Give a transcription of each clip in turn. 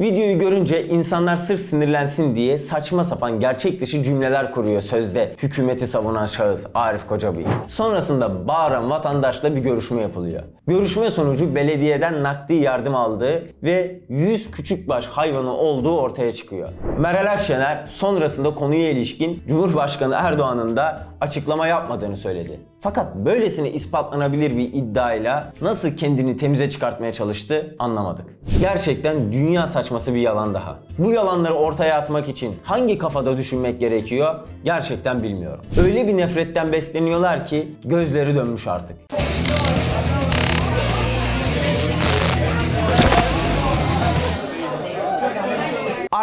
Videoyu görünce insanlar sırf sinirlensin diye saçma sapan gerçek dışı cümleler kuruyor sözde hükümeti savunan şahıs Arif Kocabi. Sonrasında bağıran vatandaşla bir görüşme yapılıyor. Görüşme sonucu belediyeden nakdi yardım aldığı ve 100 küçükbaş hayvanı olduğu ortaya çıkıyor. Meral Akşener sonrasında konuya ilişkin Cumhurbaşkanı Erdoğan'ın da açıklama yapmadığını söyledi. Fakat böylesine ispatlanabilir bir iddiayla nasıl kendini temize çıkartmaya çalıştı anlamadık. Gerçekten dünya saçması bir yalan daha. Bu yalanları ortaya atmak için hangi kafada düşünmek gerekiyor gerçekten bilmiyorum. Öyle bir nefretten besleniyorlar ki gözleri dönmüş artık.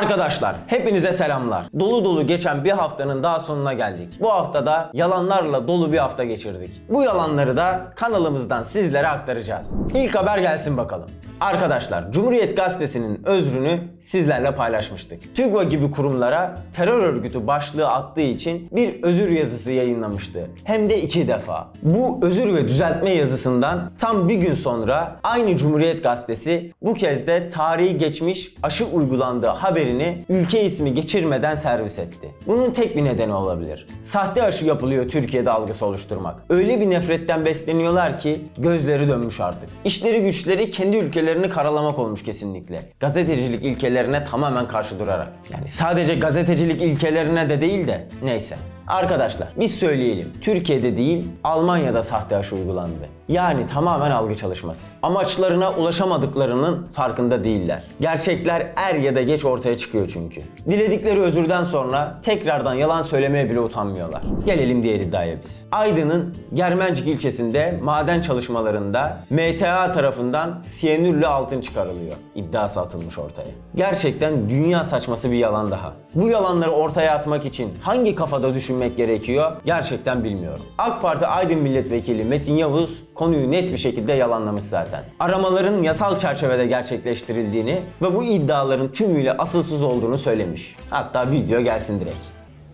Arkadaşlar hepinize selamlar. Dolu dolu geçen bir haftanın daha sonuna geldik. Bu haftada yalanlarla dolu bir hafta geçirdik. Bu yalanları da kanalımızdan sizlere aktaracağız. İlk haber gelsin bakalım. Arkadaşlar Cumhuriyet Gazetesi'nin özrünü sizlerle paylaşmıştık. TÜGVA gibi kurumlara terör örgütü başlığı attığı için bir özür yazısı yayınlamıştı. Hem de iki defa. Bu özür ve düzeltme yazısından tam bir gün sonra aynı Cumhuriyet Gazetesi bu kez de tarihi geçmiş aşı uygulandığı haberini ülke ismi geçirmeden servis etti. Bunun tek bir nedeni olabilir. Sahte aşı yapılıyor Türkiye'de algısı oluşturmak. Öyle bir nefretten besleniyorlar ki gözleri dönmüş artık. İşleri güçleri kendi ülkelerini karalamak olmuş kesinlikle. Gazetecilik ilkelerine tamamen karşı durarak. Yani sadece gazetecilik ilkelerine de değil de neyse. Arkadaşlar biz söyleyelim. Türkiye'de değil Almanya'da sahte aşı uygulandı. Yani tamamen algı çalışması. Amaçlarına ulaşamadıklarının farkında değiller. Gerçekler er ya da geç ortaya çıkıyor çünkü. Diledikleri özürden sonra tekrardan yalan söylemeye bile utanmıyorlar. Gelelim diğer iddiaya biz. Aydın'ın Germencik ilçesinde maden çalışmalarında MTA tarafından siyanürlü altın çıkarılıyor. İddiası atılmış ortaya. Gerçekten dünya saçması bir yalan daha. Bu yalanları ortaya atmak için hangi kafada düşünmek gerekiyor gerçekten bilmiyorum. AK Parti Aydın Milletvekili Metin Yavuz konuyu net bir şekilde yalanlamış zaten. Aramaların yasal çerçevede gerçekleştirildiğini ve bu iddiaların tümüyle asılsız olduğunu söylemiş. Hatta video gelsin direkt.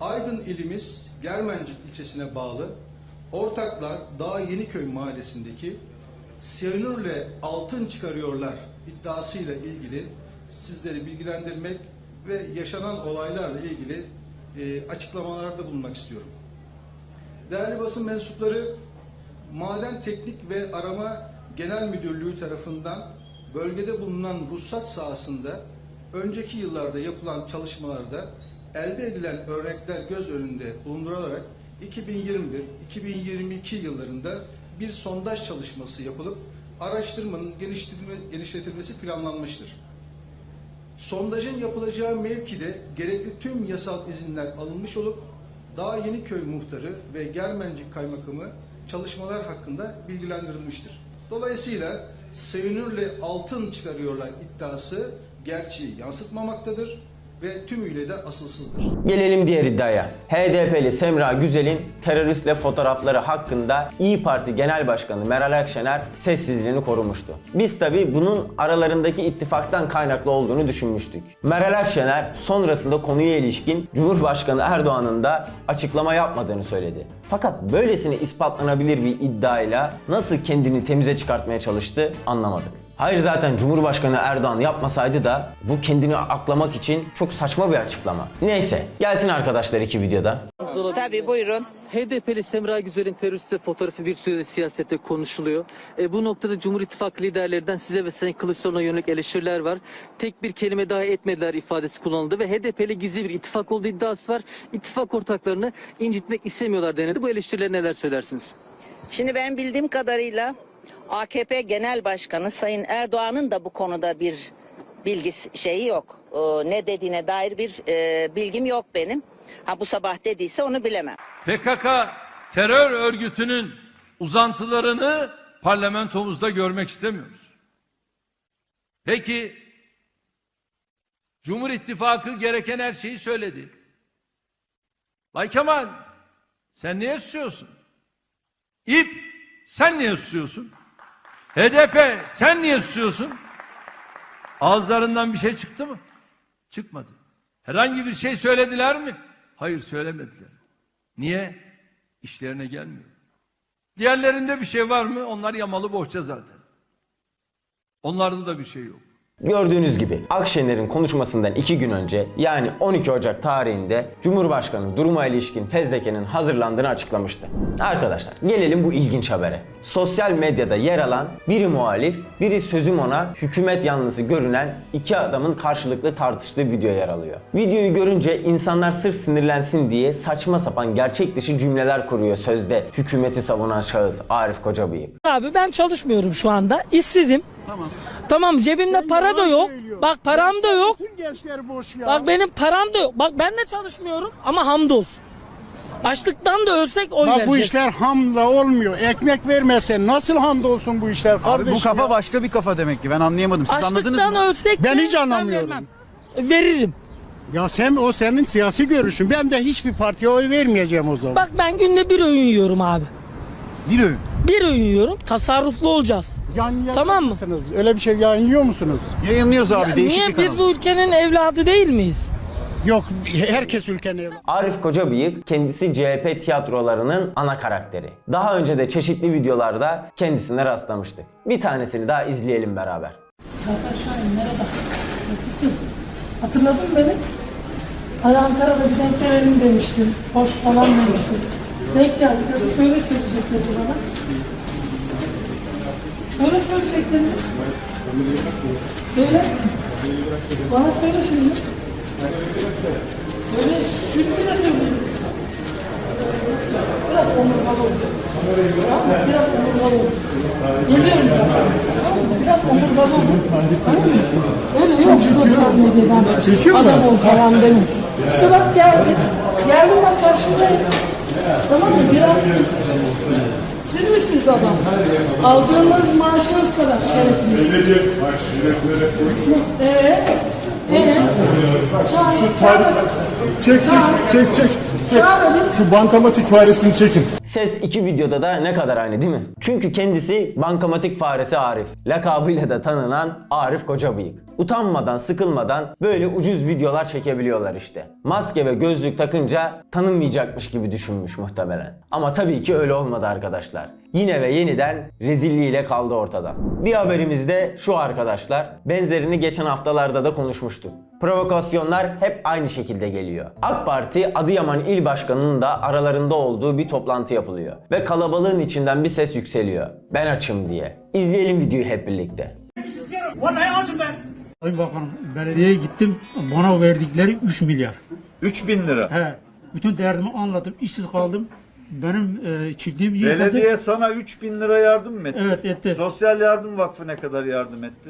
Aydın ilimiz Germencik ilçesine bağlı Ortaklar Dağ Yeniköy mahallesindeki siyanürle altın çıkarıyorlar iddiasıyla ilgili sizleri bilgilendirmek ve yaşanan olaylarla ilgili e, açıklamalarda bulunmak istiyorum. Değerli basın mensupları, Maden Teknik ve Arama Genel Müdürlüğü tarafından bölgede bulunan ruhsat sahasında önceki yıllarda yapılan çalışmalarda elde edilen örnekler göz önünde bulundurularak 2021-2022 yıllarında bir sondaj çalışması yapılıp araştırmanın genişletilmesi planlanmıştır. Sondajın yapılacağı mevkide gerekli tüm yasal izinler alınmış olup Dağ Yeniköy muhtarı ve Germencik kaymakamı çalışmalar hakkında bilgilendirilmiştir. Dolayısıyla Seyünürle altın çıkarıyorlar iddiası gerçeği yansıtmamaktadır ve tümüyle de asılsızdır. Gelelim diğer iddiaya. HDP'li Semra Güzel'in teröristle fotoğrafları hakkında İyi Parti Genel Başkanı Meral Akşener sessizliğini korumuştu. Biz tabi bunun aralarındaki ittifaktan kaynaklı olduğunu düşünmüştük. Meral Akşener sonrasında konuya ilişkin Cumhurbaşkanı Erdoğan'ın da açıklama yapmadığını söyledi. Fakat böylesine ispatlanabilir bir iddiayla nasıl kendini temize çıkartmaya çalıştı anlamadık. Hayır zaten Cumhurbaşkanı Erdoğan yapmasaydı da bu kendini aklamak için çok saçma bir açıklama. Neyse gelsin arkadaşlar iki videoda. Tabii buyurun. HDP'li Semra Güzel'in terörist fotoğrafı bir süredir siyasette konuşuluyor. E, bu noktada Cumhur İttifakı liderlerinden size ve Sayın Kılıçdaroğlu'na yönelik eleştiriler var. Tek bir kelime daha etmediler ifadesi kullanıldı ve HDP'li gizli bir ittifak olduğu iddiası var. İttifak ortaklarını incitmek istemiyorlar denildi. Bu eleştirilere neler söylersiniz? Şimdi benim bildiğim kadarıyla AKP Genel Başkanı Sayın Erdoğan'ın da bu konuda bir bilgisi şeyi yok. Ee, ne dediğine dair bir e, bilgim yok benim. Ha bu sabah dediyse onu bilemem. PKK terör örgütünün uzantılarını parlamentomuzda görmek istemiyoruz. Peki Cumhur İttifakı gereken her şeyi söyledi. Bay Kemal sen niye susuyorsun? İP sen niye susuyorsun? HDP sen niye susuyorsun? Ağızlarından bir şey çıktı mı? Çıkmadı. Herhangi bir şey söylediler mi? Hayır söylemediler. Niye? İşlerine gelmiyor. Diğerlerinde bir şey var mı? Onlar yamalı bohça zaten. Onlarda da bir şey yok. Gördüğünüz gibi Akşener'in konuşmasından 2 gün önce yani 12 Ocak tarihinde Cumhurbaşkanı duruma ilişkin fezlekenin hazırlandığını açıklamıştı. Arkadaşlar gelelim bu ilginç habere. Sosyal medyada yer alan biri muhalif, biri sözüm ona hükümet yanlısı görünen iki adamın karşılıklı tartıştığı video yer alıyor. Videoyu görünce insanlar sırf sinirlensin diye saçma sapan gerçek dışı cümleler kuruyor sözde hükümeti savunan şahıs Arif Kocabıyık. Abi ben çalışmıyorum şu anda. işsizim. Tamam. Tamam cebimde para da yok. Bak param da yok. Bütün gençler boş ya. Bak benim param da yok. Bak ben de çalışmıyorum ama hamdolsun. Açlıktan da ölsek oy Bak bu işler hamla olmuyor. Ekmek vermesen nasıl hamdolsun bu işler Abi kardeşim bu kafa ya? başka bir kafa demek ki ben anlayamadım. Siz anladınız Açlıktan mı? ölsek Ben de hiç anlamıyorum. vermem. Veririm. Ya sen o senin siyasi görüşün. Ben de hiçbir partiye oy vermeyeceğim o zaman. Bak ben günde bir öğün yiyorum abi. Bir öğün. Bir öğün yiyorum. Tasarruflu olacağız. Yayınlayacak Tamam mı? mısınız? Öyle bir şey yayınlıyor musunuz? Yayınlıyoruz abi Ya değişik niye bir kanal. biz bu ülkenin evladı değil miyiz? Yok herkes ülkenin evladı. Arif Kocabıyık kendisi CHP tiyatrolarının ana karakteri. Daha önce de çeşitli videolarda kendisine rastlamıştık. Bir tanesini daha izleyelim beraber. Zafer Şahin merhaba. Nasılsın? Hatırladın mı beni? Hani Ankara'da bir denk gelelim demiştin. Hoş falan demiştin. Denk geldik. Hadi söyle söyleyecekleri bana. Söyle söyleyeceklerini. Söyle. Bana söyle şimdi. Söyle. Çünkü de. Biraz omurgalı ol. Tamam mı? Biraz omurgalı ol. Geliyorum zaten. Biraz omurgalı ol. Tamam mı? Öyle yok sosyal medyadan. Adam ol falan demek. İşte bak geldi. Geldim bak karşındayım. Tamam mı? Biraz siz misiniz adam? Aldığınız maaşınız kadar şerefiniz. Eee? Eee? Çağır, çağır. Çek çek çek çek. Şu bankamatik faresini çekin. Ses iki videoda da ne kadar aynı değil mi? Çünkü kendisi bankamatik faresi Arif. Lakabıyla da tanınan Arif Kocabıyık. Utanmadan, sıkılmadan böyle ucuz videolar çekebiliyorlar işte. Maske ve gözlük takınca tanınmayacakmış gibi düşünmüş muhtemelen. Ama tabii ki öyle olmadı arkadaşlar. Yine ve yeniden rezilliğiyle kaldı ortada. Bir haberimiz de şu arkadaşlar. Benzerini geçen haftalarda da konuşmuştuk. Provokasyonlar hep aynı şekilde geliyor. AK Parti Adıyaman İl Başkanı'nın da aralarında olduğu bir toplantı yapılıyor. Ve kalabalığın içinden bir ses yükseliyor. Ben açım diye. İzleyelim videoyu hep birlikte. Sayın Bakanım belediyeye gittim bana verdikleri 3 milyar. 3000 lira. He. Bütün derdimi anlattım. işsiz kaldım. Benim e, çiftliğim yıkıldı. Belediye sana 3000 lira yardım mı etti? Evet etti. Sosyal Yardım Vakfı ne kadar yardım etti?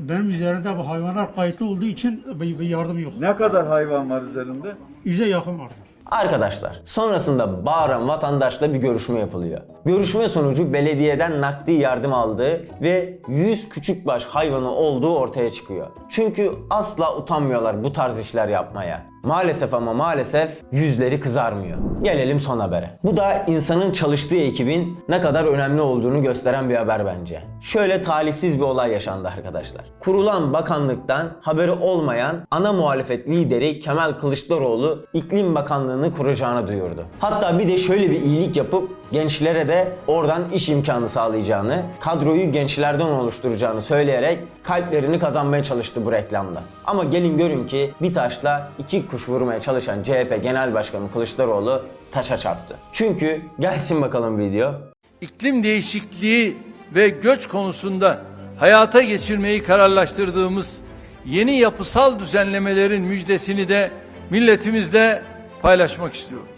Benim üzerinde bu hayvanlar kayıtlı olduğu için bir, bir yardım yok. Ne kadar hayvan var üzerinde? Yüze yakın vardı. Arkadaşlar sonrasında bağıran vatandaşla bir görüşme yapılıyor. Görüşme sonucu belediyeden nakdi yardım aldığı ve 100 küçükbaş hayvanı olduğu ortaya çıkıyor. Çünkü asla utanmıyorlar bu tarz işler yapmaya. Maalesef ama maalesef yüzleri kızarmıyor. Gelelim son habere. Bu da insanın çalıştığı ekibin ne kadar önemli olduğunu gösteren bir haber bence. Şöyle talihsiz bir olay yaşandı arkadaşlar. Kurulan bakanlıktan haberi olmayan ana muhalefet lideri Kemal Kılıçdaroğlu iklim bakanlığını kuracağını duyurdu. Hatta bir de şöyle bir iyilik yapıp gençlere de oradan iş imkanı sağlayacağını, kadroyu gençlerden oluşturacağını söyleyerek kalplerini kazanmaya çalıştı bu reklamda. Ama gelin görün ki bir taşla iki kuş vurmaya çalışan CHP Genel Başkanı Kılıçdaroğlu taşa çarptı. Çünkü gelsin bakalım video. iklim değişikliği ve göç konusunda hayata geçirmeyi kararlaştırdığımız yeni yapısal düzenlemelerin müjdesini de milletimizle paylaşmak istiyorum.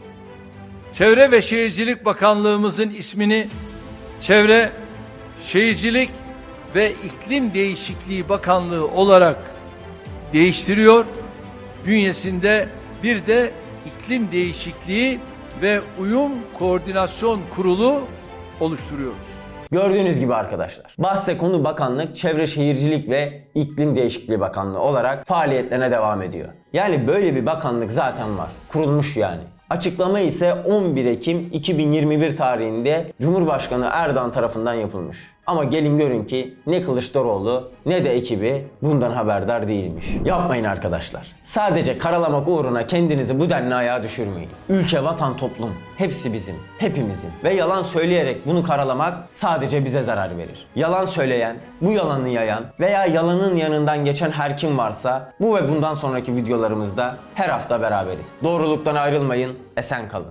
Çevre ve Şehircilik Bakanlığımızın ismini Çevre, Şehircilik ve İklim Değişikliği Bakanlığı olarak değiştiriyor. Bünyesinde bir de iklim değişikliği ve uyum koordinasyon kurulu oluşturuyoruz. Gördüğünüz gibi arkadaşlar. Bahse konu bakanlık Çevre Şehircilik ve İklim Değişikliği Bakanlığı olarak faaliyetlerine devam ediyor. Yani böyle bir bakanlık zaten var. Kurulmuş yani. Açıklama ise 11 Ekim 2021 tarihinde Cumhurbaşkanı Erdoğan tarafından yapılmış. Ama gelin görün ki ne Kılıçdaroğlu ne de ekibi bundan haberdar değilmiş. Yapmayın arkadaşlar. Sadece karalamak uğruna kendinizi bu denli ayağa düşürmeyin. Ülke, vatan, toplum hepsi bizim, hepimizin. Ve yalan söyleyerek bunu karalamak sadece bize zarar verir. Yalan söyleyen, bu yalanı yayan veya yalanın yanından geçen her kim varsa bu ve bundan sonraki videolarımızda her hafta beraberiz. Doğruluktan ayrılmayın, esen kalın.